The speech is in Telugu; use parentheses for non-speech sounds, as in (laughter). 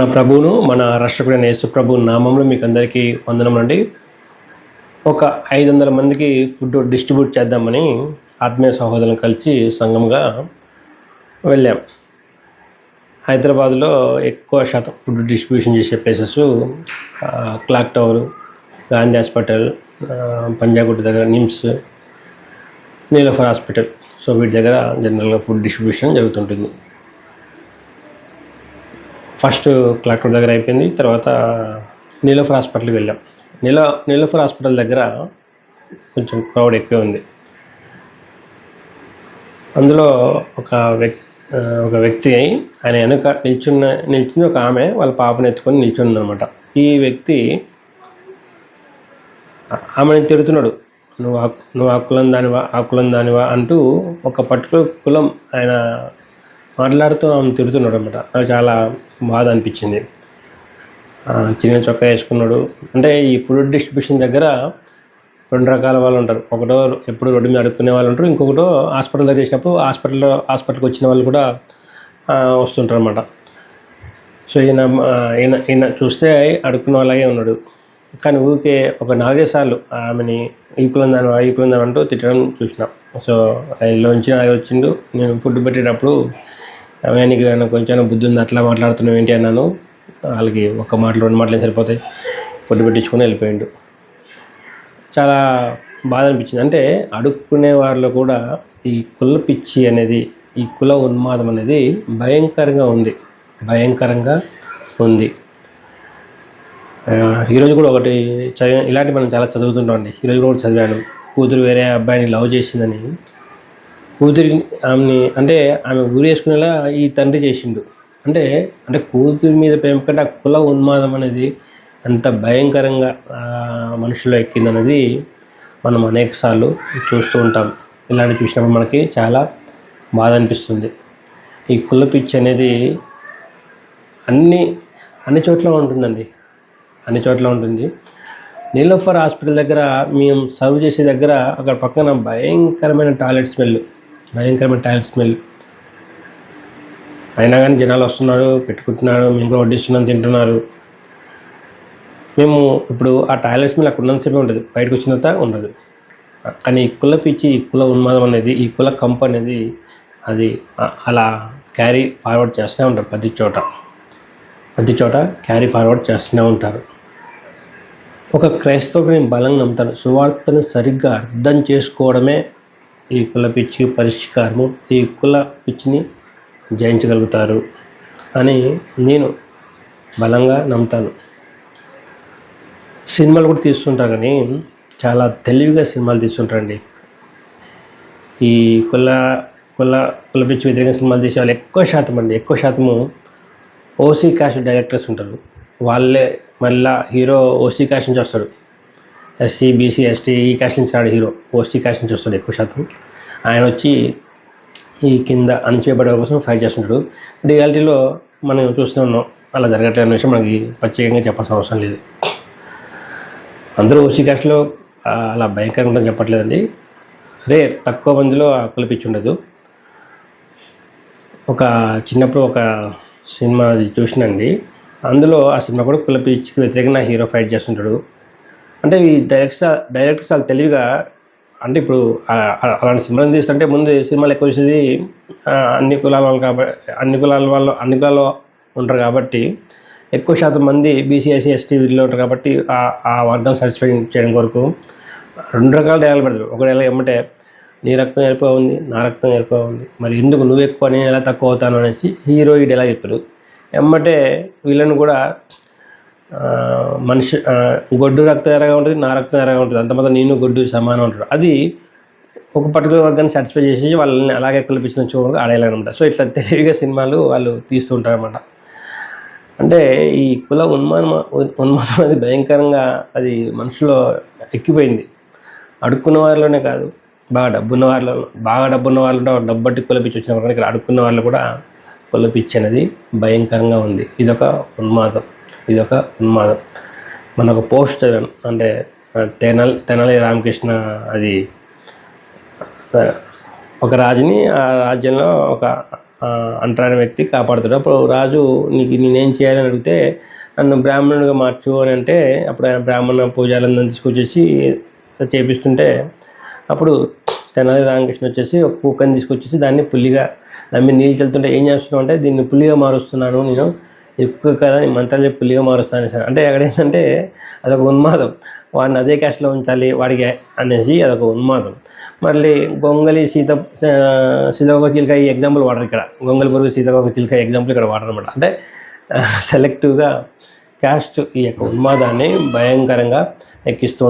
మన ప్రభువును మన రాష్ట్రపతి యేసు ప్రభు నామంలో మీకు అందరికీ వందనములండి. ఒక ఐదు వందల మందికి ఫుడ్ డిస్ట్రిబ్యూట్ చేద్దామని ఆత్మీయ సహోదరులను కలిసి సంఘంగా వెళ్ళాం. హైదరాబాద్లో ఎక్కువ శాతం ఫుడ్ డిస్ట్రిబ్యూషన్ చేసే places clock tower Gandhi hospital ఆ, పంజాగుట్ట దగ్గర నిమ్స్ నీలఫర్ హాస్పిటల్. సో వీటి దగ్గర జనరల్గా ఫుడ్ డిస్ట్రిబ్యూషన్ జరుగుతుంటుంది. ఫస్ట్ క్లాక్టూర్ దగ్గర అయిపోయింది. తర్వాత నీలోఫర్ హాస్పిటల్కి వెళ్ళాం. నీలో నీలోఫర్ హాస్పిటల్ దగ్గర కొంచెం క్రౌడ్ ఎక్కువ ఉంది. అందులో ఒక వ్యక్తి ఒక వ్యక్తి ఆయన వెనుక నిల్చున్న నిల్చుని ఒక ఆమె వాళ్ళ పాపను ఎత్తుకొని నిల్చుంది అనమాట ఈ వ్యక్తి ఆమెను తిడుతున్నాడు. నువ్వు ఆ నువ్వు ఆ కులం దానివా ఆ కులం దానివా అంటూ ఒక పర్టికులర్ కులం ఆయన మాట్లాడుతూ ఆమె తిడుతున్నాడు అనమాట నాకు చాలా బాధ అనిపించింది. చిన్న చొక్కా వేసుకున్నాడు. అంటే ఈ ఫుడ్ డిస్ట్రిబ్యూషన్ దగ్గర రెండు రకాల వాళ్ళు ఉంటారు. ఒకటో ఎప్పుడు రోడ్డు మీద అడుక్కునే వాళ్ళు ఉంటారు. ఇంకొకటో హాస్పిటల్ దగ్గర చేసినప్పుడు హాస్పిటల్లో హాస్పిటల్కి వచ్చిన వాళ్ళు కూడా వస్తుంటారు అనమాట సో ఈయన ఈయన ఈయన చూస్తే అడుక్కున్న వాళ్ళగే ఉన్నాడు. కానీ ఊరికే ఒక నాలుగైదు సార్లు ఆమెని ఈకులం దాని అంటూ తిట్టడం చూసిన. సో ఆయనలోంచి ఆయన వచ్చిండు. నేను ఫుడ్ పెట్టేటప్పుడు నీకు కొంచెం బుద్ధి ఉంది? అట్లా మాట్లాడుతున్నావు ఏంటి అన్నాను. వాళ్ళకి ఒక్క మాటలు రెండు మాటలు సరిపోతాయి. ఫుడ్ పెట్టించుకొని వెళ్ళిపోయిండు. చాలా బాధ అనిపించింది. అంటే అడుక్కునే వారిలో కూడా ఈ కుల పిచ్చి అనేది ఈ కుల ఉన్మాదం అనేది భయంకరంగా ఉంది. భయంకరంగా ఉంది. ఈరోజు కూడా ఒకటి చదివా ఇలాంటి మనం చాలా చదువుతుంటామండి. ఈరోజు కూడా చదివాను. కూతురు వేరే అబ్బాయిని లవ్ చేసిందని కూతురి ఆమెని అంటే ఆమె ఊరేసుకునేలా ఈ తండ్రి చేసిండు. అంటే అంటే కూతురి మీద ప్రేమ కంటే ఆ కుల ఉన్మాదం అనేది అంత భయంకరంగా ఆ, మనుషుల్లో ఎక్కిందనేది మనం అనేకసార్లు చూస్తూ ఉంటాం. ఇలాంటి చూసినప్పుడు మనకి చాలా బాధ అనిపిస్తుంది. ఈ కుల పిచ్చి అనేది అన్ని అన్ని చోట్ల ఉంటుందండి. అన్ని చోట్ల ఉంటుంది. నీలోఫర్ హాస్పిటల్ దగ్గర మేము సర్వ్ చేసే దగ్గర అక్కడ పక్కన భయంకరమైన టాయిలెట్ స్మెల్. భయంకరమైన టైల్ స్మెల్. అయినా కానీ జనాలు వస్తున్నారు పెట్టుకుంటున్నారు మేము కూడా వడ్డిస్తున్నాం తింటున్నారు. మేము ఇప్పుడు ఆ టాయిలెట్ స్మెల్ అక్కడ ఉన్నంతసేపే ఉంటుంది. బయటకు వచ్చిన తర్వాత ఉండదు. కానీ ఈ కుల పిచ్చి ఈ కుల ఉన్మాదం అనేది ఈ కుల కంప్ అనేది అది అలా క్యారీ ఫార్వర్డ్ చేస్తూనే ఉంటారు ప్రతి చోట. ప్రతి చోట క్యారీ ఫార్వర్డ్ చేస్తూనే ఉంటారు. ఒక క్రైస్తవుడు నేను బలంగా నమ్ముతాను సువార్తను సరిగ్గా అర్థం చేసుకోవడమే ఈ కుల పిచ్చికి పరిష్కారము ఈ కుల పిచ్చిని జయించగలుగుతారు అని నేను బలంగా నమ్ముతాను. సినిమాలు కూడా తీస్తుంటారు కానీ చాలా తెలివిగా సినిమాలు తీస్తుంటారండి. ఈ కుల కుల కుల పిచ్చి వ్యతిరేక సినిమాలు తీసే వాళ్ళు ఎక్కువ శాతం అండి. ఎక్కువ శాతము ఓసీ క్యాస్ట్ డైరెక్టర్స్ ఉంటారు. వాళ్ళే మళ్ళా హీరో ఓసీ క్యాస్ట్ నుంచి వస్తాడు ఎస్సీ బీసీ ఎస్టీ ఈ క్యాస్ట్ నుంచి రాడు హీరో ఓసీ క్యాస్ట్ నుంచి వస్తాడు ఎక్కువ శాతం. ఆయన వచ్చి ఈ కింద అణచివేయబడే కోసం ఫైట్ చేస్తుంటాడు. రియాలిటీలో మనం చూస్తూ ఉన్నాం అలా జరగట్లేదు విషయం మనకి ప్రత్యేకంగా చెప్పాల్సిన అవసరం లేదు. అందరూ ఓసీ క్యాస్ట్లో అలా భయంకరంగా ఉంటుందని చెప్పట్లేదండి. రే తక్కువ మందిలో ఆ కులిపిచ్చి ఉండదు. ఒక చిన్నప్పుడు ఒక సినిమా చూసినండి. అందులో ఆ సినిమా కూడా కులపిచ్చికి వ్యతిరేకంగా హీరో ఫైట్ చేస్తుంటాడు. అంటే ఈ డైరెక్ట్స్ డైరెక్టర్స్ చాలా తెలివిగా అంటే ఇప్పుడు అలాంటి సినిమాలు తీస్తుంటే ముందు సినిమాలు ఎక్కువ చేసేది అన్ని కులాల వాళ్ళు కాబట్టి అన్ని కులాల వాళ్ళు అన్ని కులాల్లో ఉంటారు కాబట్టి ఎక్కువ శాతం మంది బీసీఎస్సీ ఎస్టీ వీటిలో ఉంటారు కాబట్టి ఆ- ఆ వర్గం సాటిస్ఫై చేయడం కొరకు రెండు రకాల డైలాగ్ పెడతారు. ఒకటి ఎలా ఏమంటే నీ రక్తం ఎరుపు ఉంది నా రక్తం ఎరుపు ఉంది. మరి ఎందుకు నువ్వు ఎక్కువ నేను ఎలా తక్కువ అవుతాను అనేసి హీరో ఈ డైలాగ్ చెప్తారు ఎమ్మటే వీళ్ళని కూడా మనిషి గొడ్డు రక్తం ఎరగా ఉంటుంది నా రక్తం ఎరగా ఉంటుంది. అంత మాత్రం నేను గొడ్డు సమానం ఉంటాడు అది ఒక పర్టికులర్ వర్గాన్ని సాటిస్ఫై చేసి వాళ్ళని అలాగే కల్పించిన చూడడానికి ఆడేయాలన్నమాట సో ఇట్లా తెలివిగా సినిమాలు వాళ్ళు తీస్తూ అనమాట అంటే ఈ కుల ఉన్మానం ఉన్మానం అది భయంకరంగా అది మనుషులో ఎక్కిపోయింది. అడుక్కున్న వారిలోనే కాదు బాగా డబ్బున్న వాళ్ళలో బాగా డబ్బున్న వాళ్ళు కూడా డబ్బు బట్టి కులపిచ్చి వచ్చిన ఇక్కడ అడుక్కున్న వాళ్ళు కూడా కులపిచ్చి అనేది భయంకరంగా ఉంది. ఇదొక ఉన్మాదం. ఇదొక ఉన్మాదం మన ఒక పోస్ట్ అంటే తెనల్ తెనాలి తెనాలి రామకృష్ణ అది ఒక రాజుని ఆ రాజ్యంలో ఒక అంటరాని వ్యక్తి కాపాడుతాడు. అప్పుడు రాజు నీకు నేనేం చేయాలని అడిగితే నన్ను బ్రాహ్మణుడిగా మార్చు అని అంటే అప్పుడు ఆయన బ్రాహ్మణ పూజాలందరినీ తీసుకొచ్చేసి చేపిస్తుంటే అప్పుడు తెనాలి రామకృష్ణ వచ్చేసి ఒక కుక్కని తీసుకొచ్చేసి దాన్ని పుల్లిగా దాని మీద నీళ్ళు చల్లుతుంటే ఏం చేస్తున్నావు అంటే దీన్ని పుల్లిగా మారుస్తున్నాను నేను. ఎక్కువ కదా నీ మంత్రాలు చెప్పి పులిగా మారుస్తాను సార్ అంటే అక్కడ ఏంటంటే అదొక ఉన్మాదం. వాడిని అదే క్యాస్ట్లో ఉంచాలి వాడికి అనేసి అదొక ఉన్మాదం. మళ్ళీ గొంగలి సీత సీతకొక చిలుక ఈ ఎగ్జాంపుల్ వాడరు ఇక్కడ. గొంగలి పురుగు సీతకొక చిలుక ఎగ్జాంపుల్ ఇక్కడ వాడరు అనమాట అంటే (laughs) సెలెక్టివ్గా క్యాస్ట్ ఈ యొక్క ఉన్మాదాన్ని భయంకరంగా ఎక్కిస్తూ